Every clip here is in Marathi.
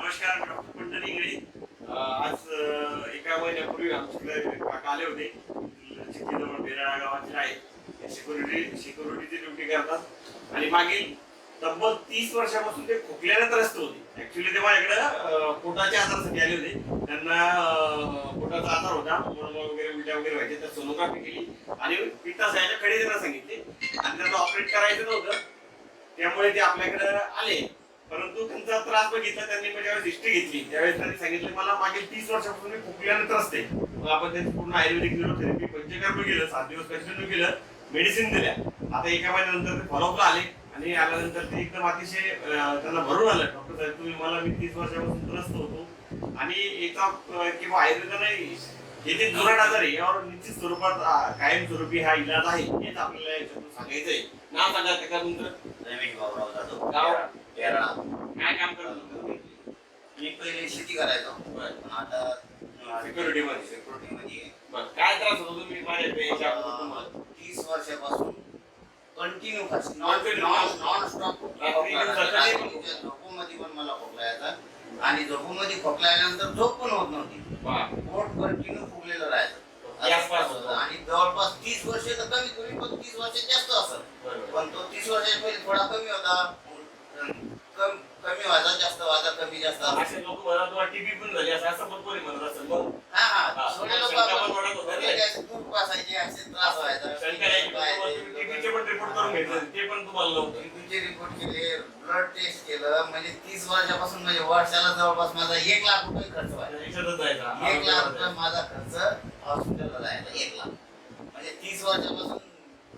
नमस्कार मी इंगळे आज एका महिन्यापूर्वी आमच्याकडे काका आले होते. चिखलीजवळ बेराळा गावातील आहे. सिक्युरिटी सिक्युरिटीची ड्युटी करतात. आणि मागील तब्बल तीस वर्षापासून ते खोकल्याने त्रस्त होते. ऍक्च्युली ते माझ्याकडे पोटाच्या आजारासाठी आले होते. त्यांना पोटाचा आजार होता. मळमळ वगैरे उलट्या वगैरे व्हायचे तर सोनोग्राफी केली. आणि पित्ताशयाच्या कडे त्यांना सांगितले. आणि त्यांना ऑपरेट करायचं नव्हतं. त्यामुळे ते आपल्याकडे आले. परंतु त्यांचा त्रास बघितला त्यांनी माझ्यावेळेस हिस्ट्री घेतली. त्यावेळेस त्यांनी सांगितलं मला मागील तीस वर्षापासून मी खोकल्याने त्रासते मग आपण त्यांची पूर्ण आयुर्वेदिक न्यूरोथेरपी पंचकर्म केलं सात दिवस कंटिन्यू केलं मेडिसिन दिल्या. आता एका महिन्यानंतर ते फॉलोअपला आले आणि आल्यानंतर ते एकदम अतिशय त्यांना भरून आलं. डॉक्टर साहेब तुम्ही मला मी तीस वर्षापासून त्रस्त होतो आणि एका किंवा आयुर्वेदाने हे जे जुनाट आजार आहे यावर निश्चित स्वरूपात कायम कायमस्वरूपी हा इलाज आहे हेच आपल्याला याच्यातून सांगायचंय. नाव सांगा त्याच्यानंतर. तुमचं जाधव. गाव? केरळा काय काम करत होता? मी पहिले शेती करायचो. पण आता Security मध्ये. सिक्युरिटी मध्ये बरं. काय त्रास होतो तुम्ही माझ्या तुम्हाला? तीस वर्षापासून continue non. Non non stop. झोपूमध्ये पण मला खोकला यायचा आणि झोपूमध्ये खोकला आल्यानंतर झोप पण होत नव्हती. पोट कंटिन्यू फुगलेलं राहायचं. आणि जवळपास तीस वर्ष तर कमी कमी पण तीस वर्ष जास्त असत. पण तो तीस वर्षाच्या पहिले थोडा कमी होता कम- कमी व्हायचा जास्त व्हायचा कमी जास्त असायचा. असे लोक म्हणत तुम्हाला टीबी पण झाली असं असं पण कोणी म्हणत असेल. मग हा. थोडे लोक शंका पण वाढत होत्या थोडे रे. काय असे असे त्रास व्हायचा. टीबीचे पण रिपोर्ट करून घेतले. ते पण तुम्हाला नव्हतं टीबीचे रिपोर्ट केले ब्लड टेस्ट केलं म्हणजे तीस वर्षापासून म्हणजे वर्षाला जवळपास माझा एक लाख रुपये खर्च व्हायचा. जायचा. एक लाख रुपये माझा खर्च हॉस्पिटलला जायचा एक लाख. म्हणजे तीस वर्षापासून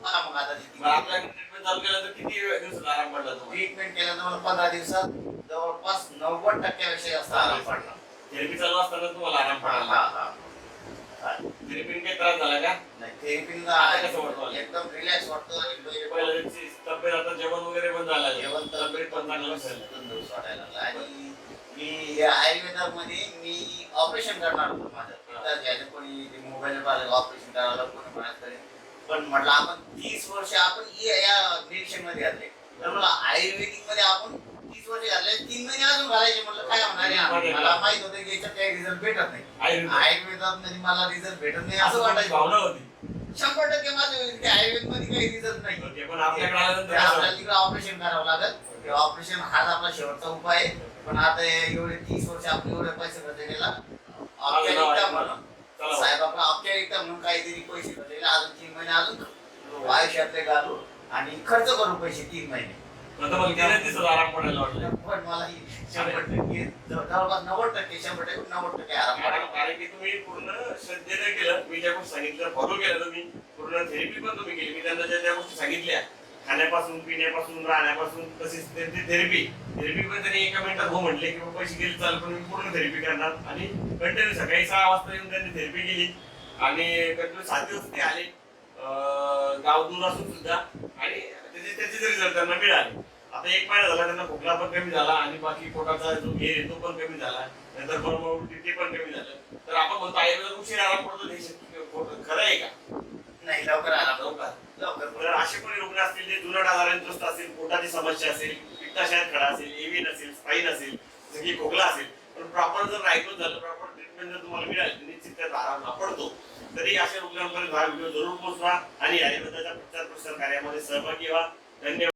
आपल्याकडे ट्रीटमेंट चालू केलं तर किती दिवसात आराम पडला ट्रीटमेंट केल्यानंतर मला पंधरा दिवसात जवळपास नव्वद टक्क्यापेक्षा जास्त आराम पडला थेरपी चालू असताना तुम्हाला आराम हा, पडला हा, हा. थेरपीने काही त्रास झाला का? नाही, therapy आता ला कसं वाटतं? एकदम रिलॅक्स वाटतं. आणि तब्येत आता जेवण वगैरे पण झालं. जेवण तब्येत पण चांगलं तंदुरुस्त वाटायला लागला. आणि मी या आयुर्वेदामध्ये मी ऑपरेशन करणार होतो माझं. याचं कोणी मोबाईल ऑपरेशन करायला कोणी म्हणत पण म्हटलं आपण तीस वर्ष आपण या- या निरीक्षणमध्ये घातले तर मला आयुर्वेदिकमध्ये आपण तीन महिने अजून घालायचे म्हटलं काय होणार आहे? मला माहीत होतं की याच्यात काही रिझल्ट भेटत नाही. आयुर्वेद आयुर्वेदात मध्ये मला रिझल्ट भेटत नाही असं असं वाटायची. भावना वाटायचं होती. शंभर टक्के माझं आयुर्वेदमध्ये काही रिझल्ट नाही. ते पण आपल्याकडे आल्यानंतर ते आपल्याला तिकडे ऑपरेशन करावं लागत ऑपरेशन हाच आपला शेवटचा उपाय आहे. पण आता एवढे तीस वर्ष आपण एवढे पैसे खर्च केला. औपचारिकता म्हणून चला. साहेब आपला औपचारिकता म्हणून काहीतरी पैसे खर्च केले. अजून तीन महिने अजून. आयुष्यातले घालू आणि खर्च करू पैसे तीन महिने. आता मला गेल्या दिवसात आराम पडायला वाटलं. पण मला शंभर टक्के जवळ- जवळपास नव्वद टक्के शंभर टक्के नव्वद टक्के आराम कारण की तुम्ही पूर्ण श्रद्धेने केलं. मी ज्या गोष्टी सांगितलं फॉलो केलं तुम्ही. पूर्ण थेरपी पण तुम्ही केली. मी त्यांना ज्या ज्या गोष्टी सांगितल्या खाण्यापासून पिण्यापासून राहण्यापासून तशीच त्यांची थेरपी थेरपी पण त्यांनी एका मिनिटात हो म्हटले की पैसे गेले चाल पण मी पूर्ण थेरपी करणार. आणि कंटिन्यू सकाळी सहा वाजता येऊन त्यांनी थेरपी केली. आणि कंटिन्यू सात दिवस ते आले. गाव दूर असून सुद्धा. आणि त्याचे त्याचे रिझल्ट त्यांना मिळाले. आता एक महिना झाला त्यांना खोकला पण कमी झाला आणि बाकी पोटाचा जो आहे तो पण कमी झाला. नंतर बरोबर उलटी ते पण कमी झालं. तर आपण म्हणतो आयुर्वेदात उशीर आराम पडतो हे खरं आहे का? नाही लवकर आराम लवकर. लवकर. असे कोणी रुग्ण असतील जे जुनाट आजाराने त्रस्त असेल पोटाची समस्या असेल पित्ताशयात खडा असेल एव्हिन असेल स्पाईन असेल की खोकला असेल पण प्रॉपर जर रायटून झालं प्रॉपर ट्रीटमेंट जर तुम्हाला मिळाली निश्चित त्याचा आराम पडतो तरी अशा रुग्णांपर्यंत हा व्हिडिओ जरूर पोहोचवा आणि आयुर्वेदाच्या प्रचार प्रसार कार्यामध्ये सहभागी व्हा. धन्यवाद.